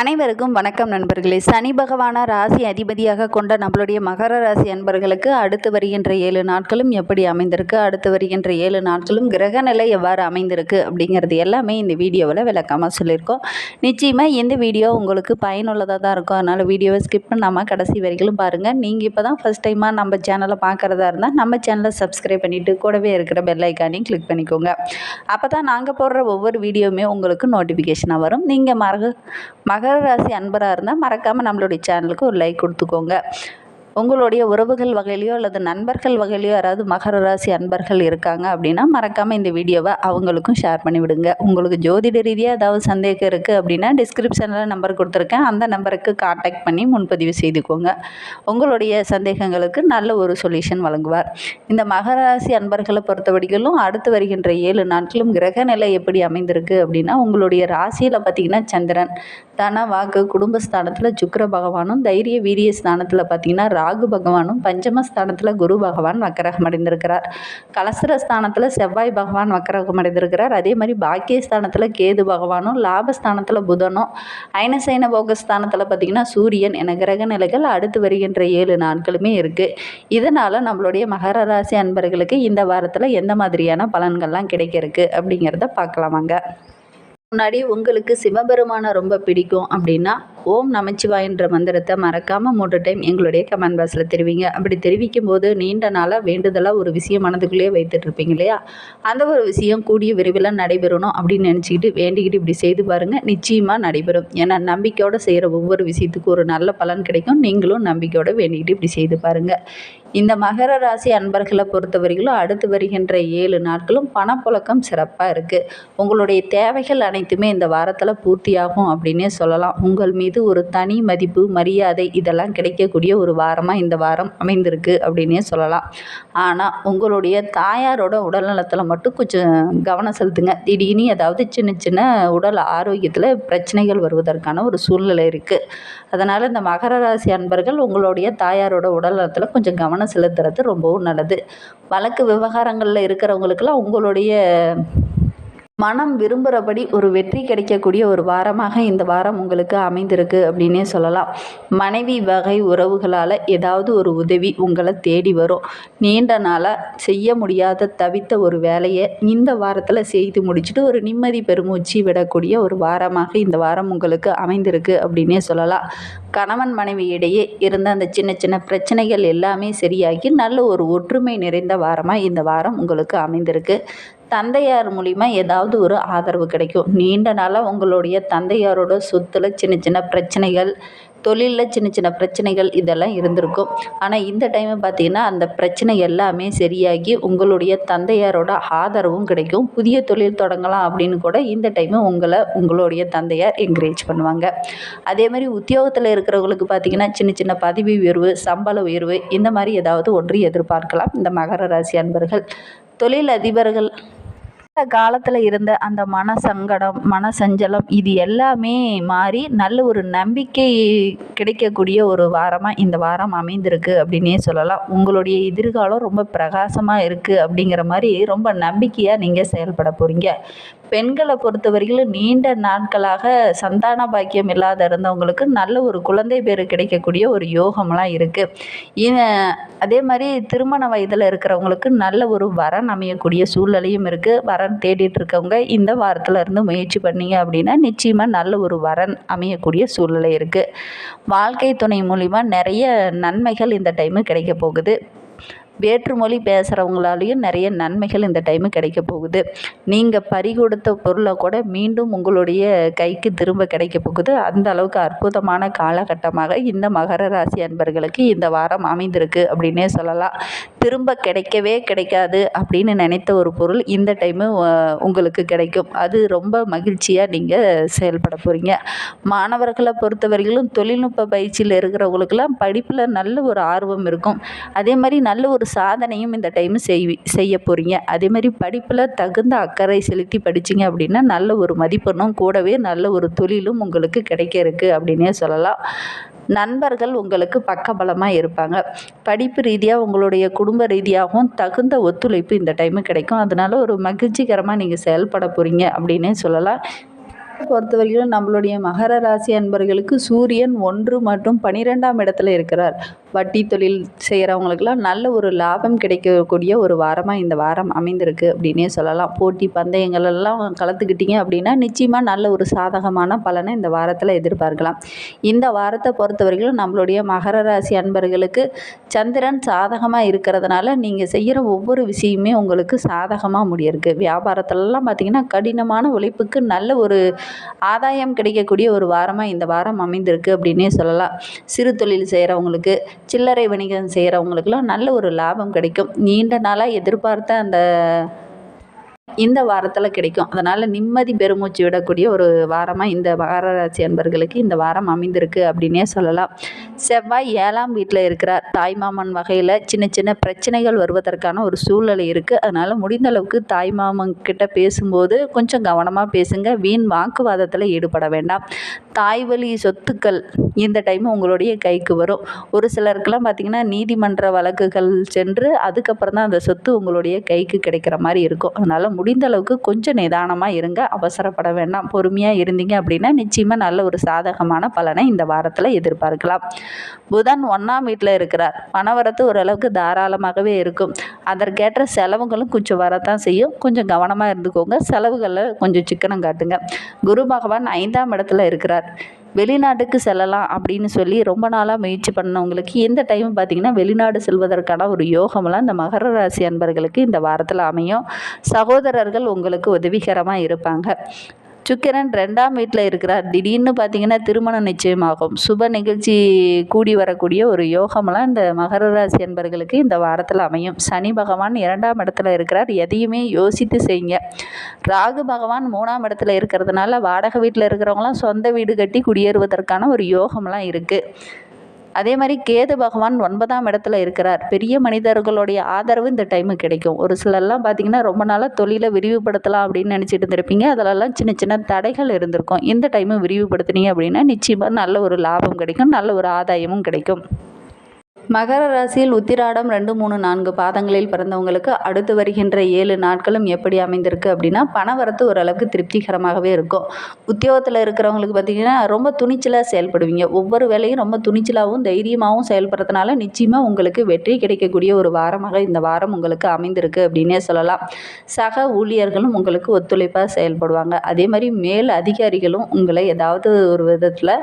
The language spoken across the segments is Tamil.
அனைவருக்கும் வணக்கம் நண்பர்களே. சனி பகவான ராசி அதிபதியாக கொண்ட நம்மளுடைய மகர ராசி அன்பர்களுக்கு அடுத்து வருகின்ற ஏழு நாட்களும் எப்படி அமைந்திருக்கு? அடுத்து வருகின்ற ஏழு நாட்களும் கிரக நிலை எவ்வாறு அமைந்திருக்கு? அப்படிங்கிறது எல்லாமே இந்த வீடியோவில் விளக்கமாக சொல்லியிருக்கோம். நிச்சயமாக இந்த வீடியோ உங்களுக்கு பயனுள்ளதாக தான் இருக்கும். அதனால் வீடியோவை ஸ்கிப் பண்ணாமல் கடைசி வரைகளும் பாருங்கள் நீங்கள் இப்போ தான் ஃபஸ்ட் டைமாக நம்ம சேனலை பார்க்குறதா இருந்தால் நம்ம சேனலை சப்ஸ்கிரைப் பண்ணிவிட்டு கூடவே இருக்கிற பெல் ஐக்கானையும் கிளிக் பண்ணிக்கோங்க. அப்போ தான் நாங்கள் போடுற ஒவ்வொரு வீடியோவுமே உங்களுக்கு நோட்டிஃபிகேஷனாக வரும். நீங்கள் மக மகர ராசி அன்பராக இருந்தால் மறக்காமல் நம்மளுடைய சேனலுக்கு ஒரு லைக் கொடுத்துக்கோங்க. உங்களுடைய உறவுகள் வகையிலையோ அல்லது நண்பர்கள் வகையிலையோ யாராவது மகர ராசி அன்பர்கள் இருக்காங்க அப்படின்னா மறக்காமல் இந்த வீடியோவை அவங்களுக்கும் ஷேர் பண்ணி விடுங்க. உங்களுக்கு ஜோதிட ரீதியாக ஏதாவது சந்தேகம் இருக்குது அப்படின்னா டிஸ்கிரிப்ஷனில் நம்பர் கொடுத்துருக்கேன். அந்த நம்பருக்கு காண்டாக்ட் பண்ணி முன்பதிவு செய்துக்கோங்க. உங்களுடைய சந்தேகங்களுக்கு நல்ல ஒரு சொல்யூஷன் வழங்குவார். இந்த மகர ராசி அன்பர்களை பொறுத்த வரைக்கும் அடுத்து வருகின்ற ஏழு நாட்களும் கிரக நிலை எப்படி அமைந்திருக்கு அப்படின்னா உங்களுடைய ராசியில் பார்த்திங்கன்னா சந்திரன். தன வாக்கு குடும்பஸ்தானத்தில் சுக்கர பகவானும் தைரிய வீரிய ஸ்தானத்தில் பார்த்திங்கன்னா ராகு பகவானும் பஞ்சமஸ்தானத்தில் குரு பகவான் வக்கரகம் அடைந்திருக்கிறார் கலசர ஸ்தானத்தில் செவ்வாய் பகவான் வக்கரகம் அடைந்திருக்கிறார் அதே மாதிரி பாக்கியஸ்தானத்தில் கேது பகவானும் லாபஸ்தானத்தில் புதனும் ஐனசைன போகஸ்தானத்தில் பார்த்திங்கன்னா சூரியன் என கிரக நிலைகள் அடுத்து வருகின்ற ஏழு நாட்களுமே இருக்குது இதனால் நம்மளுடைய மகர ராசி அன்பர்களுக்கு இந்த வாரத்தில் எந்த மாதிரியான பலன்கள்லாம் கிடைக்க அப்படிங்கிறத பார்க்கலாமாங்க. முன்னாடி உங்களுக்கு சிவபெருமானை ரொம்ப பிடிக்கும் அப்படின்னா ஓம் நமச்சிவாயன்ற மந்திரத்தை மறக்காமல் மூன்று டைம் எங்களுடைய கமெண்ட் பாக்ஸில் தெரிவிங்க. அப்படி தெரிவிக்கும் போது நீண்ட நாளாக வேண்டுதலாக ஒரு விஷயம் மனதுக்குள்ளேயே வைத்துட்டு இருப்பீங்க இல்லையா? அந்த ஒரு விஷயம் கூடிய விரைவில் நடைபெறணும் அப்படின்னு நினச்சிக்கிட்டு வேண்டிக்கிட்டு இப்படி செய்து பாருங்கள் நிச்சயமாக நடைபெறும். ஏன்னா நம்பிக்கையோடு செய்கிற ஒவ்வொரு விஷயத்துக்கும் ஒரு நல்ல பலன் கிடைக்கும். நீங்களும் நம்பிக்கையோடு வேண்டிக்கிட்டு இப்படி செய்து பாருங்கள் இந்த மகர ராசி அன்பர்களை பொறுத்தவரையிலும் அடுத்து வருகின்ற ஏழு நாட்களும் பணப்புழக்கம் சிறப்பாக இருக்குது உங்களுடைய தேவைகள் அனைத்துமே இந்த வாரத்தில் பூர்த்தியாகும் அப்படின்னே சொல்லலாம். உங்கள் மீது ஒரு தனி மதிப்பு மரியாதை இதெல்லாம் கிடைக்கக்கூடிய ஒரு வாரமாக இந்த வாரம் அமைந்திருக்கு அப்படின்னே சொல்லலாம். ஆனால் உங்களுடைய தாயாரோட உடல்நலத்தில் மட்டும் கொஞ்சம் கவனம் செலுத்துங்க. திடீர்னு ஏதாவது சின்ன சின்ன உடல் ஆரோக்கியத்தில் பிரச்சனைகள் வருவதற்கான ஒரு சூழ்நிலை இருக்குது அதனால் இந்த மகர ராசி அன்பர்கள் உங்களுடைய தாயாரோட உடல்நலத்தில் கொஞ்சம் கவனம் செலுத்துறது ரொம்பவும் நல்லது. வழக்கு விவகாரங்களில் இருக்கிறவங்களுக்கெல்லாம் உங்களுடைய மனம் விரும்புகிறபடி ஒரு வெற்றி கிடைக்கக்கூடிய ஒரு வாரமாக இந்த வாரம் உங்களுக்கு அமைந்திருக்கு அப்படின்னே சொல்லலாம். மனைவி வகை உறவுகளால் ஏதாவது ஒரு உதவி உங்களை தேடி வரும். நீண்ட நாளாக செய்ய முடியாத தவித்த ஒரு வேலையை இந்த வாரத்தில் செய்து முடிச்சுட்டு ஒரு நிம்மதி பெருமூச்சு விடக்கூடிய ஒரு வாரமாக இந்த வாரம் உங்களுக்கு அமைந்திருக்கு அப்படின்னே சொல்லலாம். கணவன் மனைவி இடையே இருந்த அந்த சின்ன சின்ன பிரச்சனைகள் எல்லாமே சரியாகி நல்ல ஒரு ஒற்றுமை நிறைந்த வாரமாக இந்த வாரம் உங்களுக்கு அமைந்திருக்கு. தந்தையார் மூலிமா ஏதாவது ஒரு ஆதரவு கிடைக்கும். நீண்ட நாளாக உங்களுடைய தந்தையாரோட சொத்தில் சின்ன சின்ன பிரச்சனைகள் தொழிலில் சின்ன சின்ன பிரச்சனைகள் இதெல்லாம் இருந்திருக்கும். ஆனால் இந்த டைமை பார்த்தீங்கன்னா அந்த பிரச்சனை எல்லாமே சரியாகி உங்களுடைய தந்தையாரோட ஆதரவும் கிடைக்கும். புதிய தொழில் தொடங்கலாம் அப்படின்னு கூட இந்த டைமு உங்களை உங்களுடைய தந்தையார் என்கரேஜ் பண்ணுவாங்க. அதே மாதிரி உத்தியோகத்தில் இருக்கிறவங்களுக்கு பார்த்தீங்கன்னா சின்ன சின்ன பதவி உயர்வு சம்பள உயர்வு இந்த மாதிரி ஏதாவது ஒன்று எதிர்பார்க்கலாம். இந்த மகர ராசி அன்பர்கள் தொழில் அதிபர்கள் அந்த காலத்தில் இருந்த அந்த மன சங்கடம் மன சஞ்சலம் இது எல்லாமே மாறி நல்ல ஒரு நம்பிக்கை கிடைக்கக்கூடிய ஒரு வாரமாக இந்த வாரம் அமைந்திருக்கு அப்படின்னே சொல்லலாம். உங்களுடைய எதிர்காலம் ரொம்ப பிரகாசமாக இருக்குது அப்படிங்கிற மாதிரி ரொம்ப நம்பிக்கையாக நீங்கள் செயல்பட போகிறீங்க பெண்களை பொறுத்தவரையிலும் நீண்ட நாட்களாக சந்தான பாக்கியம் இல்லாத இருந்தவங்களுக்கு நல்ல ஒரு குழந்தை பேர் கிடைக்கக்கூடிய ஒரு யோகம்லாம் இருக்குது அதே மாதிரி திருமண வயதில் இருக்கிறவங்களுக்கு நல்ல ஒரு வரன் அமையக்கூடிய சூழ்நிலையும் இருக்குது வர வரன் தேடிட்டு இருக்கவங்க இந்த வாரத்தில் இருந்து முயற்சி பண்ணீங்க அப்படின்னா நிச்சயமாக நல்ல ஒரு வரன் அமையக்கூடிய சூழ்நிலை இருக்குது வாழ்க்கை துணை மூலிமா நிறைய நன்மைகள் இந்த டைமு கிடைக்க போகுது. வேற்றுமொழி பேசுகிறவங்களாலையும் நிறைய நன்மைகள் இந்த டைமு கிடைக்க போகுது. நீங்கள் பறி கொடுத்த பொருளை கூட மீண்டும் உங்களுடைய கைக்கு திரும்ப கிடைக்க போகுது. அந்த அளவுக்கு அற்புதமான காலகட்டமாக இந்த மகர ராசி அன்பர்களுக்கு இந்த வாரம் அமைந்திருக்கு அப்படின்னே சொல்லலாம். திரும்ப கிடைக்கவே கிடைக்காது அப்படின்னு நினைத்த ஒரு பொருள் இந்த டைமு உங்களுக்கு கிடைக்கும். அது ரொம்ப மகிழ்ச்சியாக நீங்கள் செயல்பட போகிறீங்க மாணவர்களை பொறுத்தவரையிலும் தொழில்நுட்ப பயிற்சியில் இருக்கிறவங்களுக்கெல்லாம் படிப்பில் நல்ல ஒரு ஆர்வம் இருக்கும். அதே மாதிரி நல்ல ஒரு சாதனையும் இந்த டைம் செய் செய்ய போகிறீங்க அதேமாதிரி படிப்பில் தகுந்த அக்கறை செலுத்தி படிச்சிங்க அப்படின்னா நல்ல ஒரு மதிப்பெண்ணும் கூடவே நல்ல ஒரு தொழிலும் உங்களுக்கு கிடைக்க இருக்குது அப்படின்னே சொல்லலாம். நண்பர்கள் உங்களுக்கு பக்கபலமாக இருப்பாங்க. படிப்பு ரீதியாக உங்களுடைய குடும்ப ரீதியாகவும் தகுந்த ஒத்துழைப்பு இந்த டைமு கிடைக்கும். அதனால் ஒரு மகிழ்ச்சிகரமாக நீங்கள் செயல்பட போகிறீங்க அப்படின்னே சொல்லலாம். பொறுத்தவரையிலும் நம்மளுடைய மகர ராசி அன்பர்களுக்கு சூரியன் ஒன்று மற்றும் பனிரெண்டாம் இடத்துல இருக்கிறார். வட்டி தொழில் செய்கிறவங்களுக்கெல்லாம் நல்ல ஒரு லாபம் கிடைக்கக்கூடிய ஒரு வாரமாக இந்த வாரம் அமைந்திருக்கு அப்படின்னே சொல்லலாம். போட்டி பந்தயங்கள் எல்லாம் கலந்துக்கிட்டீங்க அப்படின்னா நிச்சயமாக நல்ல ஒரு சாதகமான பலனை இந்த வாரத்தில் எதிர்பார்க்கலாம். இந்த வாரத்தை பொறுத்தவரையிலும் நம்மளுடைய மகர ராசி அன்பர்களுக்கு சந்திரன் சாதகமாக இருக்கிறதுனால நீங்கள் செய்கிற ஒவ்வொரு விஷயமே உங்களுக்கு சாதகமாக முடியிருக்கு. வியாபாரத்திலலாம் பார்த்திங்கன்னா கடினமான உழைப்புக்கு நல்ல ஒரு ஆதாயம் கிடைக்கக்கூடிய ஒரு வாரமாக இந்த வாரம் அமைந்திருக்கு அப்படின்னே சொல்லலாம். சிறு தொழில் செய்கிறவங்களுக்கு சில்லறை வணிகம் செய்கிறவங்களுக்குலாம் நல்ல ஒரு லாபம் கிடைக்கும். நீண்ட நாளாக எதிர்பார்த்த அந்த இந்த வாரத்தில் கிடைக்கும். அதனால் நிம்மதி பெருமூச்சு விடக்கூடிய ஒரு வாரமாக இந்த மகர ராசி அன்பர்களுக்கு இந்த வாரம் அமைந்திருக்கு அப்படின்னே சொல்லலாம். செவ்வாய் ஏழாம் வீட்டில் இருக்கிறார். தாய்மாமன் வகையில் சின்ன சின்ன பிரச்சனைகள் வருவதற்கான ஒரு சூழ்நிலை இருக்குது அதனால் முடிந்த அளவுக்கு தாய்மாமன் கிட்ட பேசும்போது கொஞ்சம் கவனமாக பேசுங்க. வீண் வாக்குவாதத்தில் ஈடுபட வேண்டாம். தாய் வழி சொத்துக்கள் இந்த டைம் உங்களுடைய கைக்கு வரும். ஒரு சிலருக்கெல்லாம் பார்த்திங்கன்னா நீதிமன்ற வழக்குகள் சென்று அதுக்கப்புறம் தான் அந்த சொத்து உங்களுடைய கைக்கு கிடைக்கிற மாதிரி இருக்கும். அதனால் முடிந்த அளவுக்கு கொஞ்சம் நிதானமாக இருங்க. அவசரப்பட வேண்டாம். பொறுமையாக இருந்தீங்க அப்படின்னா நிச்சயமாக நல்ல ஒரு சாதகமான பலனை இந்த வாரத்தில் எதிர்பார்க்கலாம். புதன் ஒன்றாம் வீட்டில் இருக்கிறார். பணவரத்து ஓரளவுக்கு தாராளமாகவே இருக்கும். அதற்கேற்ற செலவுகளும் கொஞ்சம் வரத்தான் செய்யும். கொஞ்சம் கவனமாக இருந்துக்கோங்க. செலவுகளில் கொஞ்சம் சிக்கனம் காட்டுங்க. குரு பகவான் ஐந்தாம் இடத்துல இருக்கிறார். வெளிநாட்டுக்கு செல்லலாம் அப்படின்னு சொல்லி ரொம்ப நாளாக முயற்சி பண்ணவங்களுக்கு எந்த டைம் பார்த்திங்கன்னா வெளிநாடு செல்வதற்கான ஒரு யோகமெல்லாம் இந்த மகர ராசி அன்பர்களுக்கு இந்த வாரத்தில் அமையும். சகோதரர்கள் உங்களுக்கு உதவிகரமாக இருப்பாங்க. சுக்கிரன் ரெண்டாம் வீட்டில் இருக்கிறார். திடீர்னு பார்த்தீங்கன்னா திருமணம் நிச்சயமாகும். சுப நிகழ்ச்சி கூடி வரக்கூடிய ஒரு யோகமெல்லாம் இந்த மகர ராசி என்பர்களுக்கு இந்த வாரத்தில் அமையும். சனி பகவான் இரண்டாம் இடத்துல இருக்கிறார். எதையுமே யோசித்து செய்யுங்க. ராகு பகவான் மூணாம் இடத்துல இருக்கிறதுனால வாடகை வீட்டில் இருக்கிறவங்களாம் சொந்த வீடு கட்டி குடியேறுவதற்கான ஒரு யோகம்லாம் இருக்குது அதே மாதிரி கேது பகவான் ஒன்பதாம் இடத்துல இருக்கிறார். பெரிய மனிதர்களுடைய ஆதரவு இந்த டைமு கிடைக்கும். ஒரு சிலர்லாம் பார்த்தீங்கன்னா ரொம்ப நாளாக தொழிலை விரிவுபடுத்தலாம் அப்படின்னு நினச்சிட்டு இருந்திருப்பீங்க. அதிலெல்லாம் சின்ன சின்ன தடைகள் இருந்திருக்கும். இந்த டைமு விரிவுபடுத்தினீங்க அப்படின்னா நிச்சயமாக நல்ல ஒரு லாபம் கிடைக்கும் நல்ல ஒரு ஆதாயமும் கிடைக்கும். மகர ராசியில் உத்திராடம் ரெண்டு மூணு நான்கு பாதங்களில் பிறந்தவங்களுக்கு அடுத்து வருகின்ற ஏழு நாட்களும் எப்படி அமைந்திருக்கு அப்படின்னா பணவரத்து ஓரளவுக்கு திருப்திகரமாகவே இருக்கும். உத்தியோகத்தில் இருக்கிறவங்களுக்கு பார்த்திங்கன்னா ரொம்ப துணிச்சலாக செயல்படுவீங்க. ஒவ்வொரு வேலையும் ரொம்ப துணிச்சலாகவும் தைரியமாகவும் செயல்படுறதுனால நிச்சயமாக உங்களுக்கு வெற்றி கிடைக்கக்கூடிய ஒரு வாரமாக இந்த வாரம் உங்களுக்கு அமைந்திருக்கு அப்படின்னே சொல்லலாம். சக ஊழியர்களும் உங்களுக்கு ஒத்துழைப்பாக செயல்படுவாங்க. அதே மாதிரி மேல் அதிகாரிகளும் உங்களை ஏதாவது ஒரு விதத்தில்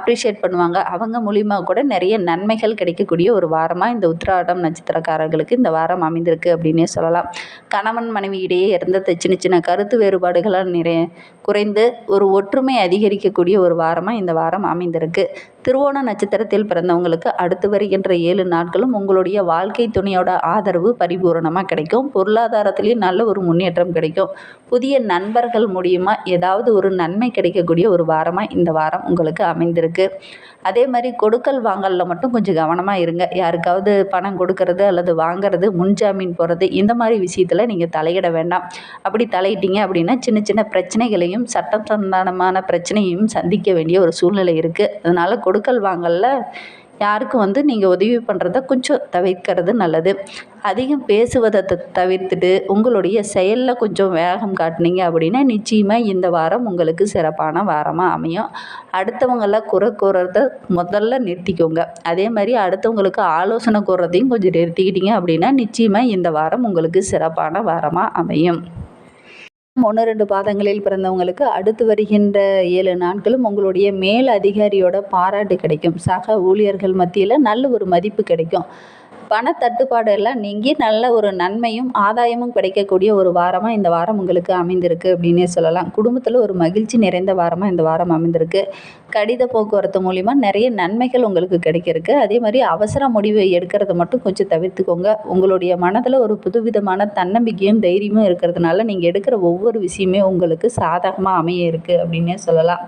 அப்ரிஷியேட் பண்ணுவாங்க. அவங்க மூலியமாக கூட நிறைய நன்மைகள் கிடைக்கக்கூடிய ஒரு வாரமாக இந்த உத்திராடம் நட்சத்திரக்காரர்களுக்கு இந்த வாரம் அமைந்திருக்கு அப்படின்னே சொல்லலாம். கணவன் மனைவி இடையே இருந்த சின்ன சின்ன கருத்து வேறுபாடுகளால் நிறைய குறைந்து ஒரு ஒற்றுமை அதிகரிக்கக்கூடிய ஒரு வாரமாக இந்த வாரம் அமைந்திருக்கு. திருவோண நட்சத்திரத்தில் பிறந்தவங்களுக்கு அடுத்து வருகின்ற ஏழு நாட்களும் உங்களுடைய வாழ்க்கை துணையோட ஆதரவு பரிபூரணமாக கிடைக்கும். பொருளாதாரத்திலையும் நல்ல ஒரு முன்னேற்றம் கிடைக்கும். புதிய நண்பர்கள் மூலியமாக ஏதாவது ஒரு நன்மை கிடைக்கக்கூடிய ஒரு வாரமாக இந்த வாரம் உங்களுக்கு அமைந்திருக்கு. அதே மாதிரி கொடுக்கல் வாங்கலில் மட்டும் கொஞ்சம் கவனமாக இருங்க. யாருக்காவது பணம் கொடுக்கறது அல்லது வாங்குறது முன்ஜாமீன் போகிறது இந்த மாதிரி விஷயத்தில் நீங்கள் தலையிட வேண்டாம். அப்படி தலையிட்டீங்க அப்படின்னா சின்ன சின்ன பிரச்சனைகளையும் சட்டம் சந்தானமான பிரச்சனையும் சந்திக்க வேண்டிய ஒரு சூழ்நிலை இருக்குது அதனால் கொடுக்கல் வாங்கலில். யாருக்கும் வந்து நீங்கள் உதவி பண்ணுறத கொஞ்சம் தவிர்க்கிறது நல்லது. அதிகம் பேசுவதை த தவிர்த்துட்டு உங்களுடைய செயலில் கொஞ்சம் வேகம் காட்டுனீங்க அப்படின்னா நிச்சயமாக இந்த வாரம் உங்களுக்கு சிறப்பான வாரமாக அமையும். அடுத்தவங்கள குறை கூறத முதல்ல நிறுத்திக்கோங்க. அதே மாதிரி அடுத்தவங்களுக்கு ஆலோசனை கூறுறதையும் கொஞ்சம் நிறுத்திக்கிட்டீங்க அப்படின்னா நிச்சயமாக இந்த வாரம் உங்களுக்கு சிறப்பான வாரமாக அமையும். ஒன்று ரெண்டு பாதங்களில் பிறந்தவங்களுக்கு அடுத்து வருகின்ற ஏழு நாட்களும் உங்களுடைய மேல் அதிகாரியோட பாராட்டு கிடைக்கும். சக ஊழியர்கள் மத்தியில் நல்ல ஒரு மதிப்பு கிடைக்கும். பணத்தட்டுப்பாடு எல்லாம் நீங்கி நல்ல ஒரு நன்மையும் ஆதாயமும் கிடைக்கக்கூடிய ஒரு வாரமாக இந்த வாரம் உங்களுக்கு அமைந்திருக்கு அப்படின்னே சொல்லலாம். குடும்பத்தில் ஒரு மகிழ்ச்சி நிறைந்த வாரமாக இந்த வாரம் அமைந்திருக்கு. கடித போக்குவரத்து மூலிமா நிறைய நன்மைகள் உங்களுக்கு கிடைக்கிறதுக்கு. அதே மாதிரி அவசர முடிவு எடுக்கிறத மட்டும் கொஞ்சம் தவிர்த்துக்கோங்க. உங்களுடைய மனதில் ஒரு புதுவிதமான தன்னம்பிக்கையும் தைரியமும் இருக்கிறதுனால நீங்கள் எடுக்கிற ஒவ்வொரு விஷயமே உங்களுக்கு சாதகமாக அமைய இருக்குது அப்படின்னே சொல்லலாம்.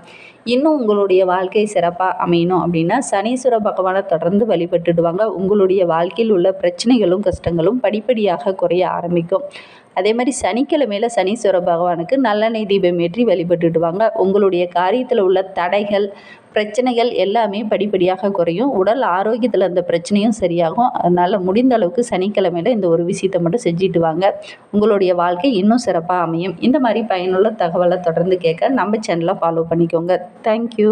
இன்னும் உங்களுடைய வாழ்க்கை சிறப்பாக அமையணும் அப்படின்னா சனீஸ்வர பகவானை தொடர்ந்து வழிபட்டுடுவாங்க. உங்களுடைய வாழ்க்கையில் உள்ள பிரச்சனைகளும் கஷ்டங்களும் படிப்படியாக குறைய ஆரம்பிக்கும். அதே மாதிரி சனிக்கிழமையில் சனீஸ்வர பகவானுக்கு நல்லெண்ணெய் தீபம் ஏற்றி வழிபட்டுட்டு வாங்க உங்களுடைய காரியத்தில் உள்ள தடைகள் பிரச்சனைகள் எல்லாமே படிப்படியாக குறையும். உடல் ஆரோக்கியத்தில் அந்த பிரச்சனையும் சரியாகும். அதனால் முடிந்த அளவுக்கு சனிக்கிழமையில் இந்த ஒரு விஷயத்தை மட்டும் செஞ்சுட்டு வாங்க. உங்களுடைய வாழ்க்கை இன்னும் சிறப்பாக அமையும். இந்த மாதிரி பயனுள்ள தகவலை தொடர்ந்து கேட்க நம்ம சேனலை ஃபாலோ பண்ணிக்கோங்க. தேங்க்யூ